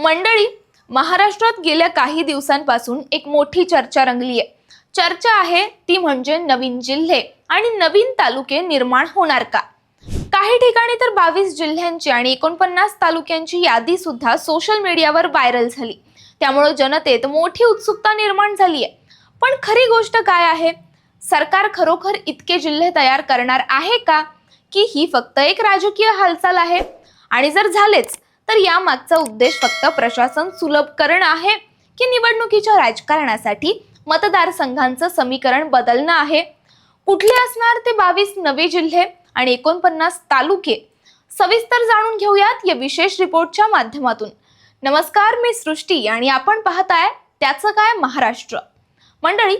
मंडळी महाराष्ट्रात गेल्या काही दिवसांपासून एक मोठी चर्चा रंगली आहे. चर्चा आहे ती म्हणजे नवीन जिल्हे आणि नवीन तालुके निर्माण होणार का? काही ठिकाणी तर बावीस जिल्ह्यांची आणि एकोणपन्नास तालुक्यांची यादी सुद्धा सोशल मीडियावर व्हायरल झाली. त्यामुळे जनतेत मोठी उत्सुकता निर्माण झाली आहे. पण खरी गोष्ट काय आहे? सरकार खरोखर इतके जिल्हे तयार करणार आहे का? की ही फक्त एक राजकीय हालचाल आहे? आणि जर झालेच तर यामागचा उद्देश फक्त प्रशासन सुलभ करणं आहे की निवडणुकीच्या राजकारणासाठी मतदारसंघांचं समीकरण बदलणं आहे? कुठले असणार ते बावीस नवे जिल्हे आणि एकोणपन्नास तालुके? सविस्तर जाणून घेऊयात या विशेष रिपोर्टच्या माध्यमातून. नमस्कार मी सृष्टी आणि आपण पाहताय त्याचं काय महाराष्ट्र. मंडळी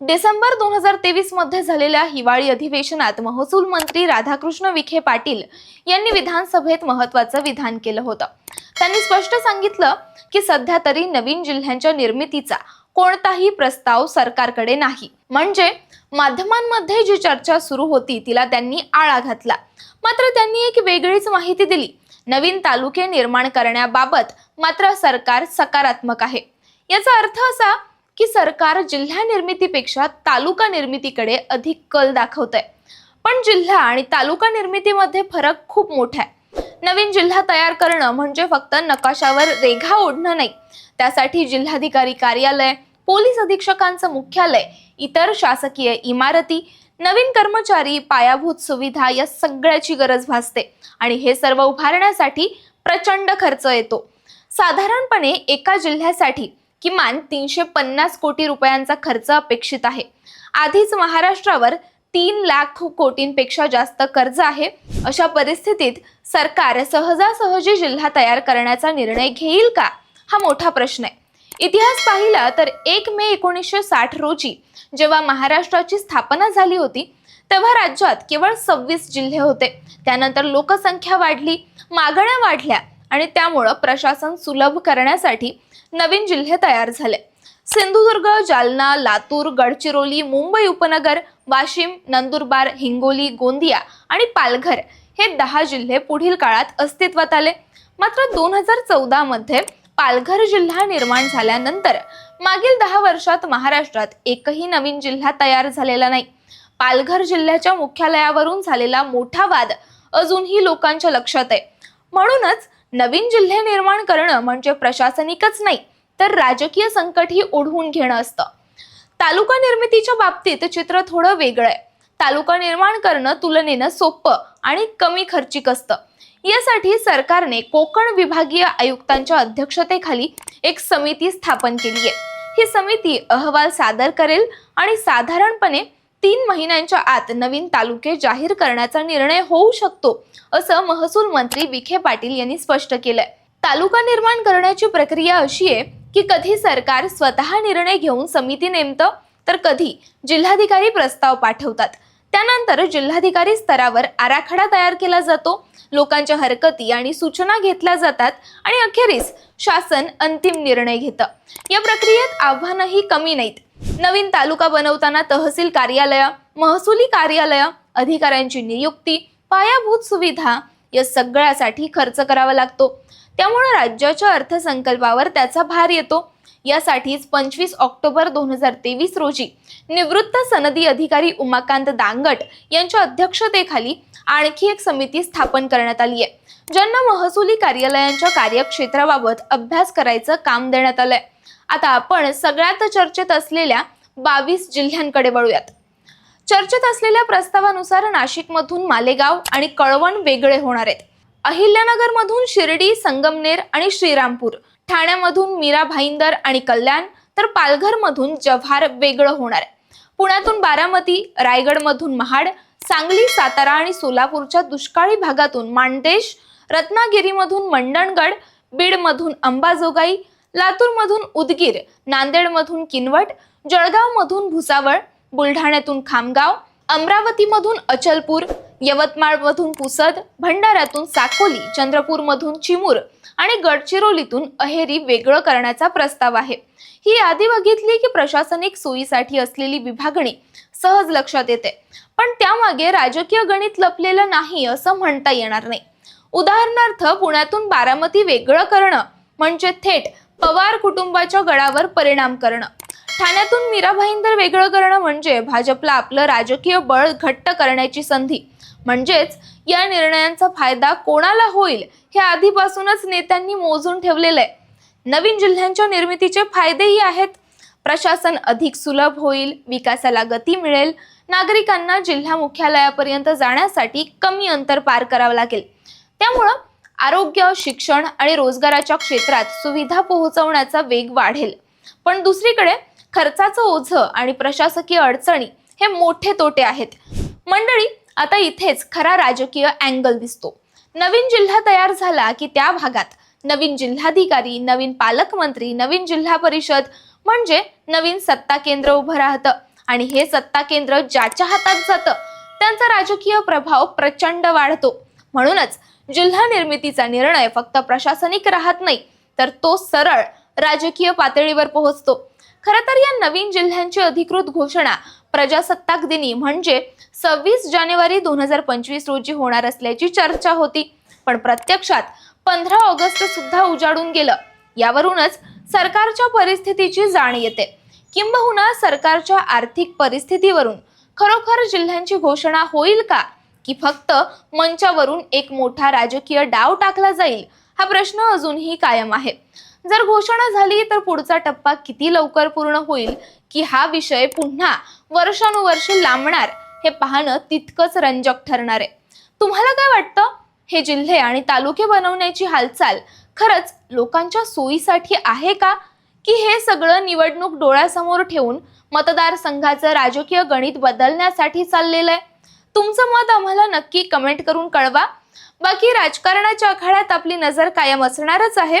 डिसेंबर दोन हजार तेवीसमध्ये झालेल्या हिवाळी अधिवेशनात महसूल मंत्री राधाकृष्ण विखे पाटील यांनी विधानसभेत महत्वाचं विधान केलं होतं. त्यांनी स्पष्ट सांगितलं की सध्या तरी नवीन जिल्ह्यांच्या निर्मितीचा कोणताही प्रस्ताव सरकारकडे नाही. म्हणजे माध्यमांमध्ये जी चर्चा सुरू होती तिला त्यांनी आळा घातला. मात्र त्यांनी एक वेगळीच माहिती दिली. नवीन तालुके निर्माण करण्याबाबत मात्र सरकार सकारात्मक आहे. याचा अर्थ असा की सरकार जिल्हा निर्मितीपेक्षा तालुका निर्मितीकडे अधिक कल दाखवत आहे पण जिल्हा आणि तालुका निर्मितीमध्ये फरक खूप मोठा आहे. नवीन जिल्हा तयार करणं म्हणजे फक्त नकाशावर रेघा ओढणं नाही. त्यासाठी जिल्हाधिकारी कार्यालय पोलीस अधीक्षकांचं मुख्यालय इतर शासकीय इमारती नवीन कर्मचारी पायाभूत सुविधा या सगळ्याची गरज भासते. आणि हे सर्व उभारण्यासाठी प्रचंड खर्च येतो. साधारणपणे एका जिल्ह्यासाठी किमान तीनशे पन्नास कोटी रुपयांचा खर्च अपेक्षित आहे. आधीच महाराष्ट्रावर तीन लाख कोटींपेक्षा जास्त कर्ज आहे. अशा परिस्थितीत सरकार सहजासहजी जिल्हा तयार करण्याचा निर्णय घेईल का? हा मोठा प्रश्न आहे. इतिहास पाहिला तर एक मे एकोणीसशे साठ रोजी जेव्हा महाराष्ट्राची स्थापना झाली होती तेव्हा राज्यात केवळ सव्वीस जिल्हे होते. त्यानंतर लोकसंख्या वाढली मागण्या वाढल्या आणि त्यामुळं प्रशासन सुलभ करण्यासाठी नवीन जिल्हे तयार झाले. सिंधुदुर्ग जालना लातूर गडचिरोली मुंबई उपनगर वाशिम नंदुरबार हिंगोली गोंदिया आणि पालघर हे दहा जिल्हे पुढील काळात अस्तित्वात आले. मात्र दोन हजार चौदामध्ये पालघर जिल्हा निर्माण झाल्यानंतर मागील दहा वर्षात महाराष्ट्रात एकही नवीन जिल्हा तयार झालेला नाही. पालघर जिल्ह्याच्या मुख्यालयावरून झालेला मोठा वाद अजूनही लोकांच्या लक्षात आहे. म्हणूनच नवीन जिल्हे निर्माण करणं म्हणजे प्रशासनिकच नाही तर राजकीय संकटही ओढवून घेणं असतं. तालुका निर्मितीच्या बाबतीत चित्र थोडं वेगळं आहे. तालुका निर्माण करणं तुलनेनं सोपं आणि कमी खर्चिक असतं. यासाठी सरकारने कोकण विभागीय आयुक्तांच्या अध्यक्षतेखाली एक समिती स्थापन केली आहे ही समिती अहवाल सादर करेल आणि साधारणपणे तीन महिन्यांच्या आत नवीन तालुके जाहीर करण्याचा निर्णय होऊ शकतो असं महसूल मंत्री विखे पाटील यांनी स्पष्ट केलंय. तालुका निर्माण करण्याची प्रक्रिया अशी आहे की कधी सरकार स्वतः निर्णय घेऊन समिती नेमतं तर कधी जिल्हाधिकारी प्रस्ताव पाठवतात. त्यानंतर जिल्हाधिकारी स्तरावर आराखडा तयार केला जातो लोकांच्या हरकती आणि सूचना घेतल्या जातात आणि अखेरीस शासन अंतिम निर्णय घेतं. या प्रक्रियेत आव्हानही कमी नाहीत. नवीन तालुका बनवताना तहसील कार्यालय महसुली कार्यालय अधिकाऱ्यांची नियुक्ती पायाभूत सुविधा या सगळ्यासाठी खर्च करावा लागतो. त्यामुळे राज्याच्या अर्थसंकल्पावर त्याचा भार येतो. यासाठीच पंचवीस ऑक्टोबर दोन हजार तेवीस रोजी निवृत्त सनदी अधिकारी उमाकांत दांगट यांच्या अध्यक्षतेखाली आणखी एक समिती स्थापन करण्यात आली आहे ज्यांना महसुली कार्यालयांच्या कार्यक्षेत्राबाबत अभ्यास करायचं काम देण्यात आलंय. आता आपण सगळ्यात चर्चेत असलेल्या बावीस जिल्ह्यांकडे वळूयात. चर्चेत असलेल्या प्रस्तावानुसार नाशिकमधून मालेगाव आणि कळवण वेगळे होणार आहेत. अहिल्यानगरमधून शिर्डी संगमनेर आणि श्रीरामपूर ठाण्यामधून मीरा भाईंदर आणि कल्याण तर पालघरमधून जव्हार वेगळं होणार आहे. पुण्यातून बारामती रायगडमधून महाड सांगली सातारा आणि सोलापूरच्या दुष्काळी भागातून माणदेश रत्नागिरीमधून मंडणगड बीडमधून अंबाजोगाई लातूरमधून उदगीर नांदेडमधून किनवट जळगावमधून भुसावळ बुलढाण्यातून खामगाव अमरावतीमधून अचलपूर यवतमाळमधून पुसद भंडाऱ्यातून साकोली चंद्रपूरमधून चिमूर आणि गडचिरोलीतून अहेरी वेगळं करण्याचा प्रस्ताव आहे. ही यादी बघितली की प्रशासनिक सोयीसाठी असलेली विभागणी सहज लक्षात येते. पण त्यामागे राजकीय गणित लपलेलं नाही असं म्हणता येणार नाही. उदाहरणार्थ पुण्यातून बारामती वेगळं करणं म्हणजे थेट पवार कुटुंबाच्या गडावर परिणाम करणं. ठाण्यातून मीरा भाईंदर वेगळं करणं म्हणजे भाजपला आपलं राजकीय बळ घट्ट करण्याची संधी. म्हणजेच या निर्णयांचा फायदा कोणाला होईल हे आधीपासूनच नेत्यांनी मोजून ठेवलेलं आहे. नवीन जिल्ह्यांच्या निर्मितीचे फायदेही आहेत. प्रशासन अधिक सुलभ होईल विकासाला गती मिळेल नागरिकांना जिल्हा मुख्यालयापर्यंत जाण्यासाठी कमी अंतर पार करावं लागेल. त्यामुळं आरोग्य शिक्षण आणि रोजगाराच्या क्षेत्रात सुविधा पोहोचवण्याचा वेग वाढेल. पण दुसरीकडे खर्चाचं ओझं आणि प्रशासकीय अडचणी हे मोठे तोटे आहेत. मंडळी आता इथेच खरा राजकीय अँगल दिसतो. नवीन जिल्हा तयार झाला की त्या भागात नवीन जिल्हाधिकारी नवीन पालकमंत्री नवीन जिल्हा परिषद म्हणजे नवीन सत्ता केंद्र उभं राहतं. आणि हे सत्ता केंद्र ज्याच्या हातात जातं त्यांचा राजकीय प्रभाव प्रचंड वाढतो. म्हणूनच जिल्हा निर्मितीचा निर्णय फक्त प्रशासनिक राहत नाही तर तो सरळ राजकीय पातळीवर पोहोचतो. खरं तर या नवीन जिल्ह्यांची अधिकृत घोषणा प्रजासत्ताक दिनी म्हणजे सव्वीस जानेवारी दोन हजार पंचवीस रोजी होणार असल्याची चर्चा होती. पण प्रत्यक्षात पंधरा ऑगस्ट सुद्धा उजाडून गेलं. यावरूनच सरकारच्या परिस्थितीची जाण येते. किंबहुना सरकारच्या आर्थिक परिस्थितीवरून खरोखर जिल्ह्यांची घोषणा होईल का? की फक्त मंचावरून एक मोठा राजकीय डाव टाकला जाईल? हा प्रश्न अजूनही कायम आहे. जर घोषणा झाली तर पुढचा टप्पा किती लवकर पूर्ण होईल? की हा विषय पुन्हा वर्षानुवर्ष लांबणार? हे पाहणं तितकंच रंजक ठरणार आहे. तुम्हाला काय वाटतं? हे जिल्हे आणि तालुके बनवण्याची हालचाल खरंच लोकांच्या सोयीसाठी आहे का? की हे सगळं निवडणूक डोळ्यासमोर ठेवून मतदारसंघाचं राजकीय गणित बदलण्यासाठी चाललेलं आहे? तुमचं मत आम्हाला नक्की कमेंट करून कळवा. बाकी राजकारणाच्या आखाड्यात आपली नजर कायम असणारच आहे.